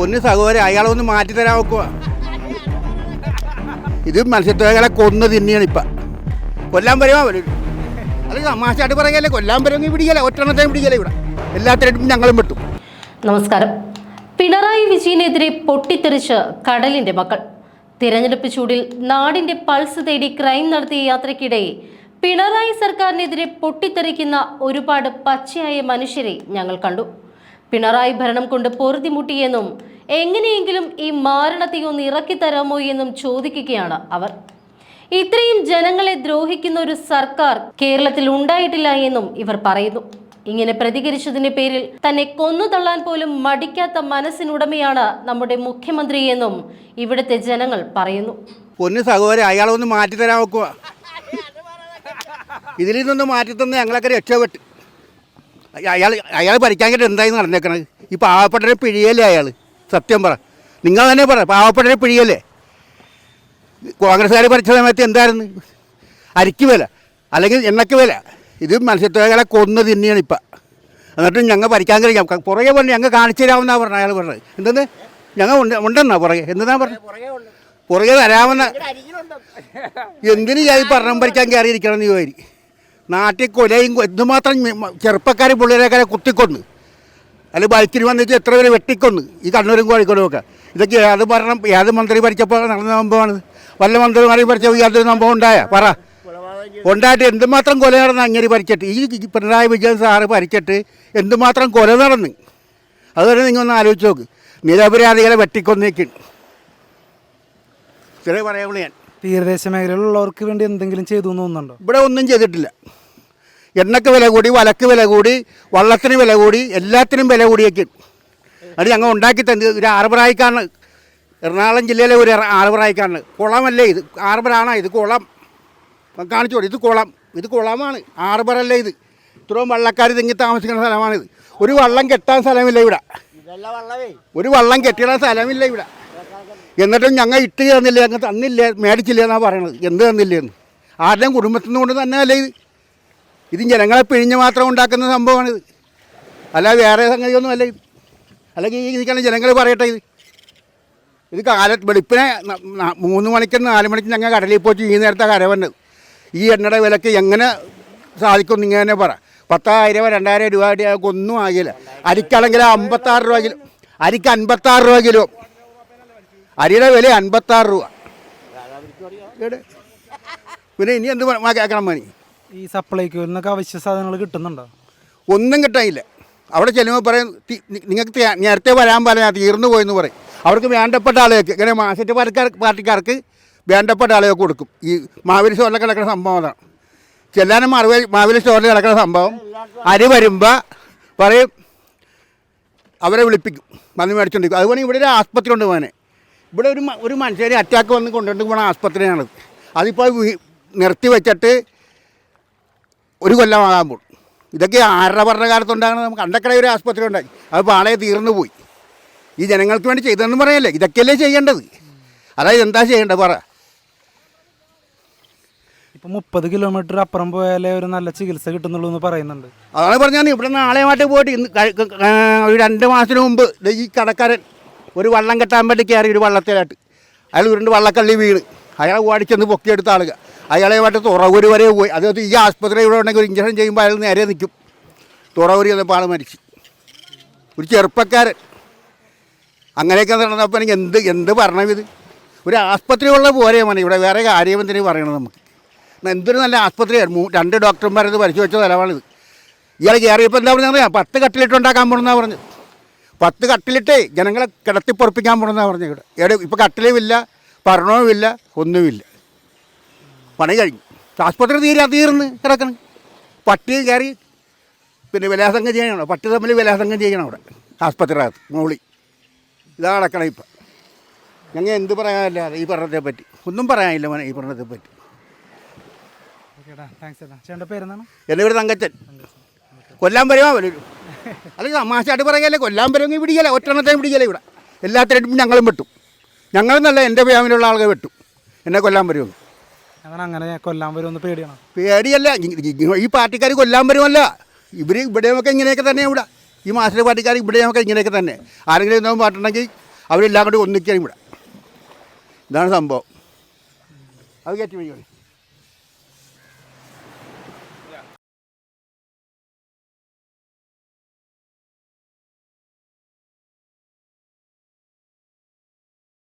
പൊന്ന് സഹോദരൻ അയാളെ ഒന്ന് മാറ്റി തരാൻ നോക്കുക ഇത് മത്സ്യത്തൊഴിലാളികളെ കൊന്ന് തിന്നിയാണ് ഇപ്പം. കൊല്ലാൻ വരുവാ വരും അല്ലെങ്കിൽ തമാശയായിട്ട് പറയുകയല്ലേ കൊല്ലാൻ വരുമെങ്കിൽ പിടിക്കല ഒറ്റണത്തെയും പിടിക്കല ഇവിടെ. എല്ലാത്തിനും ഞങ്ങളും വെട്ടു നമസ്കാരം. പിണറായി വിജയനെതിരെ പൊട്ടിത്തെറിച്ച് കടലിന്റെ മക്കൾ. തിരഞ്ഞെടുപ്പ് ചൂടിൽ നാടിന്റെ പൾസ് തേടി ക്രൈം നടത്തിയ യാത്രയ്ക്കിടെ പിണറായി സർക്കാരിനെതിരെ പൊട്ടിത്തെറിക്കുന്ന ഒരുപാട് പച്ചയായ മനുഷ്യരെ ഞങ്ങൾ കണ്ടു. പിണറായി ഭരണം കൊണ്ട് പൊറുതിമുട്ടിയെന്നും എങ്ങനെയെങ്കിലും ഈ മാരണത്തെ ഒന്ന് ഇറക്കി തരാമോ എന്നും ചോദിക്കുകയാണ് അവർ. ഇത്രയും ജനങ്ങളെ ദ്രോഹിക്കുന്ന ഒരു സർക്കാർ കേരളത്തിൽ ഉണ്ടായിട്ടില്ല എന്നും ഇവർ പറയുന്നു. ഇങ്ങനെ പ്രതികരിച്ചതിന്റെ പേരിൽ തന്നെ കൊന്നു തള്ളാൻ പോലും മടിക്കാത്ത മനസ്സിനുടമയാണ് നമ്മുടെ മുഖ്യമന്ത്രി എന്നും ഇവിടുത്തെ ജനങ്ങൾ പറയുന്നു. പൊന്നു സഹോദരൻ അയാളെ ഒന്ന് മാറ്റി തരാൻ നോക്കുക ഇതിൽ നിന്നൊന്ന് മാറ്റി തന്ന് ഞങ്ങളൊക്കെ രക്ഷപ്പെട്ട്. അയാൾ അയാൾ ഭരിക്കാൻ എന്തായി നടന്നേക്കണത്? ഈ പാവപ്പെട്ടവരെ പിഴിയല്ലേ അയാൾ സത്യം പറ. നിങ്ങൾ തന്നെ പറ. പാവപ്പെട്ടവരെ പിഴിയല്ലേ? കോൺഗ്രസ്സുകാർ ഭരിച്ച സമയത്ത് എന്തായിരുന്നു? അരിക്ക് വില. അല്ലെങ്കിൽ എണ്ണയ്ക്ക് വില. ഇത് മത്സ്യത്തൊഴിലാളികളെ കൊന്നു തിന്നിയാണ് ഇപ്പം. എന്നിട്ട് ഞങ്ങൾ ഭരിക്കാൻ കഴിയാം. പുറകെ പറഞ്ഞു ഞങ്ങൾ കാണിച്ചു തരാമെന്നാ പറഞ്ഞത് അയാൾ പറഞ്ഞത്. എന്തെന്ന്? ഞങ്ങൾ ഉണ്ട് ഉണ്ടെന്നാ പുറകെ? എന്തെന്നാ പറഞ്ഞത് പുറകെ തരാമെന്ന എന്തിനു ഞാൻ പറഞ്ഞം ഭരിക്കാൻ കയറിയിരിക്കണം എന്ന് ചോദി നാട്ടിൽ കൊലയും എന്തുമാത്രം ചെറുപ്പക്കാർ പിള്ളേരെക്കാരെ കുത്തിക്കൊന്ന്. അല്ല ബൈക്കിന് വന്നിട്ട് എത്ര പേര് വെട്ടിക്കൊന്ന്. ഈ കണ്ണൂരും കോഴിക്കോടും ഒക്കെ. ഇതൊക്കെ ഏത് ഭരണം ഏത് മന്ത്രി ഭരിച്ചപ്പോൾ നടന്ന സംഭവമാണ്? വല്ല മന്ത്രിമാരെയും ഭരിച്ചപ്പോൾ യാതൊരു സംഭവം ഉണ്ടായ? പറ. ഉണ്ടായിട്ട് എന്തുമാത്രം കൊല നടന്ന് അങ്ങനെ ഭരിച്ചിട്ട്? ഈ പിണറായി വിജയൻ സാറ് ഭരിച്ചിട്ട് എന്തുമാത്രം കൊല നടന്ന്? അതുവരെ നിങ്ങൾ ഒന്ന് ആലോചിച്ച് നോക്ക്. നിരപരാധികളെ വെട്ടിക്കൊന്നേക്കും. ഇത്രേ പറയുള്ളൂ ഞാൻ. തീരദേശ മേഖലയിലുള്ളവർക്ക് വേണ്ടി എന്തെങ്കിലും ചെയ്തു എന്ന് തോന്നുന്നുണ്ടോ? ഇവിടെ ഒന്നും ചെയ്തിട്ടില്ല. എണ്ണയ്ക്ക് വില കൂടി വലക്ക് വില കൂടി വള്ളത്തിന് വില കൂടി എല്ലാത്തിനും വില കൂടിയേക്കും. അത് ഞങ്ങൾ ഉണ്ടാക്കി തന്നെ ഒരു ആർബറായിക്കാണ് എറണാകുളം ജില്ലയിലെ ഒരു ആർബറായിക്കാണ് കുളമല്ലേ ഇത്? ആർബറാണ് ഇത് കുളം. ഞാൻ കാണിച്ചു കൊടുക്കും. ഇത് കുളം. ഇത് കുളമാണ്. ആർബറല്ലേ ഇത്? ഇത്രയും വള്ളക്കാർ തിങ്ങി താമസിക്കുന്ന സ്ഥലമാണിത് ഒരു വള്ളം കെട്ടാൻ സ്ഥലമില്ല ഇവിടെ. ഒരു വള്ളം കെട്ടിയിടാൻ സ്ഥലമില്ല ഇവിടെ. എന്നിട്ടും ഞങ്ങൾ ഇട്ട് തന്നില്ല. ഞങ്ങൾ തന്നില്ല. മേടിച്ചില്ല എന്നാണ് പറയണത്. എന്ത് തന്നില്ല എന്ന്. ആരുടെയും കുടുംബത്തിൽ നിന്ന് കൊണ്ട് തന്നെ അല്ലേ ഇത്? ഇത് ജനങ്ങളെ പിഴിഞ്ഞ് മാത്രം ഉണ്ടാക്കുന്ന സംഭവമാണിത്. അല്ല വേറെ സംഗതിയൊന്നും അല്ല ഇത്. അല്ലെങ്കിൽ ഈ ഇരിക്കുന്ന ജനങ്ങൾ പറയട്ടെ ഇത്. ഇത് കാല വെളുപ്പിനെ മൂന്ന് മണിക്കും നാല് മണിക്കും ഞങ്ങൾ കടലിൽ പോയിട്ട് ഈ നേരത്തെ കര വന്നത്. ഈ എണ്ണയുടെ വിലക്ക് എങ്ങനെ സാധിക്കും ഇങ്ങനെ തന്നെ പറ. പത്തായിരം രണ്ടായിരം രൂപ ഞങ്ങൾക്ക് ഒന്നും ആകില്ല. അരിക്കാണെങ്കിൽ അമ്പത്താറ് രൂപ കിലോ. അരിക്ക് അൻപത്താറ് രൂപ കിലോ. അരിയുടെ വില അൻപത്താറ് രൂപ. പിന്നെ ഇനി എന്ത് കേൾക്കണം മണി. ഈ സപ്ലൈക്ക് നിന്നൊക്കെ അവശ്യ സാധനങ്ങൾ കിട്ടുന്നുണ്ടോ? ഒന്നും കിട്ടാനില്ല. അവിടെ ചെല്ലുമ്പോൾ പറയും നിങ്ങൾക്ക് നേരത്തെ വരാൻ പറയാ തീർന്നു പോയെന്ന് പറയും. അവർക്ക് വേണ്ടപ്പെട്ട ആളുകൾക്ക് ഇങ്ങനെ മാസറ്റ് പാർക്കാർ പാർട്ടിക്കാർക്ക് വേണ്ടപ്പെട്ട ആളുകൾക്ക് കൊടുക്കും. ഈ മാവേലി സ്റ്റോറിൽ കിടക്കുന്ന സംഭവം അതാണ്. ചെല്ലാനും മറുപടി മാവേലി സ്റ്റോറിൽ കിടക്കുന്ന സംഭവം. അരി വരുമ്പോൾ പറയും അവരെ വിളിപ്പിക്കും. വന്ന് മേടിച്ചുകൊണ്ടിരിക്കും അതുപോലെ ഇവിടെ ഒരു ആസ്പത്രി ഉണ്ട് മോനെ. ഇവിടെ ഒരു ഒരു മനുഷ്യരെ അറ്റാക്ക് വന്ന് കൊണ്ടുകൊണ്ട് പോകണ ആസ്പത്രിയാണത് അതിപ്പോൾ നിർത്തി വെച്ചിട്ട് ഒരു കൊല്ലമാകുമ്പോൾ ഇതൊക്കെ ആരുടെ ഭരണകാലത്തുണ്ടാകണം നമുക്ക് അണ്ടക്കട ഒരു ആസ്പത്രി ഉണ്ടായി. അത് പാളയെ തീർന്നു പോയി. ഈ ജനങ്ങൾക്ക് വേണ്ടി ചെയ്തതെന്ന് പറയല്ലേ? ഇതൊക്കെയല്ലേ ചെയ്യേണ്ടത്? അതായത് എന്താ ചെയ്യേണ്ടത് പറ. ഇപ്പൊ മുപ്പത് കിലോമീറ്റർ അപ്പുറം പോയാലേ ഒരു നല്ല ചികിത്സ കിട്ടുന്നുള്ളൂ എന്ന് പറയുന്നുണ്ട്. അതാണ് പറഞ്ഞാൽ ഇവിടെ നാളെയുമായിട്ട് പോയിട്ട് ഇന്ന് ഒരു രണ്ട് മാസത്തിന് മുമ്പ് ഈ കടക്കാരൻ ഒരു വള്ളം കെട്ടാൻ വേണ്ടി കയറി ഒരു വള്ളത്തിലായിട്ട്. അയാൾ ഉരുണ്ട് വള്ളക്കള്ളി വീണ്. അയാളെ ഓടിച്ചെന്ന് പൊക്കിയെടുത്ത ആളുകൾ അയാളെ അയാളെയുമായിട്ട് തുറവൂര് വരെ പോയി. അതായത് ഈ ആസ്പത്രി ഇവിടെ ഉണ്ടെങ്കിൽ ഒരു ഇഞ്ചക്ഷൻ ചെയ്യുമ്പോൾ അയാൾ നേരെ നിൽക്കും. തുറവൂര് ചെന്നപ്പോൾ ആൾ മരിച്ചു. ഒരു ചെറുപ്പക്കാരൻ. അങ്ങനെയൊക്കെ നടന്നപ്പോൾ എനിക്ക് എന്ത് എന്ത് പറഞ്ഞത് ഒരു ആസ്പത്രി ഉള്ള പോരെ മതി ഇവിടെ വേറെ കാര്യം എന്തിനു പറയണം നമുക്ക്? എന്തൊരു നല്ല മൂ രണ്ട് ഡോക്ടർമാരത് പരിശോധിച്ച സ്ഥലമാണിത് ഇയാൾ കയറിയപ്പോൾ എന്താ പറഞ്ഞത്? പത്ത് കട്ടിലിട്ട് ഉണ്ടാക്കാൻ പോണെന്നാണ് പറഞ്ഞത്. പത്ത് കട്ടിലിട്ടേ ജനങ്ങളെ കിടത്തി പൊറപ്പിക്കാൻ പോണെന്നാണ് പറഞ്ഞത് ഇവിടെ. ഇവിടെ ഇപ്പോൾ കട്ടിലുമില്ല ഭരണവുമില്ല ഒന്നുമില്ല. പണി കഴിഞ്ഞു. ആസ്പത്രി തീരാ തീർന്ന് കിടക്കണം. പട്ടിയും കയറി പിന്നെ വിലാസംഗം ചെയ്യണം? പട്ടി തമ്മിൽ വിലാസംഗം ചെയ്യണം അവിടെ? ആസ്പത്രിക്കകത്ത് മോളി. ഇതാ കിടക്കണം ഇപ്പം. ഞങ്ങൾ എന്ത് പറയാനില്ല ഈ പറഞ്ഞതിനെ പറ്റി. ഒന്നും പറയാനില്ല മോനെ ഈ പറഞ്ഞതിനെ പറ്റി. ചേട്ടന്റെ പേരെന്താണ്? എന്റെ പേര് തങ്കച്ചൻ. കൊല്ലാൻ വരുവാ വരും അല്ലെങ്കിൽ തമാശയായിട്ട് പറയുകയല്ലേ? കൊല്ലാൻ വരുമെങ്കിൽ പിടിക്കല ഒറ്റണത്തെയും പിടിക്കല ഇവിടെ? എല്ലാത്തിനും ഞങ്ങളും വെട്ടും ഞങ്ങളെന്നല്ല എന്റെ ഫാമിലിയുള്ള ആളുകൾ വെട്ടും. എന്നെ കൊല്ലാൻ വരുമെന്ന്. അങ്ങനെ അങ്ങനെ കൊല്ലാൻ വരുമെന്ന് പേടിയാണ്? പേടിയല്ല ഈ പാർട്ടിക്കാർ കൊല്ലാൻ വരുമല്ല. ഇവർ ഇവിടെയൊക്കെ ഇങ്ങനെയൊക്കെ തന്നെ ഇവിടെ. ഈ മാസ്റ്റർ പാർട്ടിക്കാർ ഇവിടെയൊക്കെ ഇങ്ങനെയൊക്കെ തന്നെ. ആരെങ്കിലും എന്തോ പാട്ടുണ്ടെങ്കിൽ അവരെല്ലാം കൂടി ഒന്നിക്കാൻ ഇവിടെ. ഇതാണ് സംഭവം. അത് കയറ്റി വയ്ക്കണം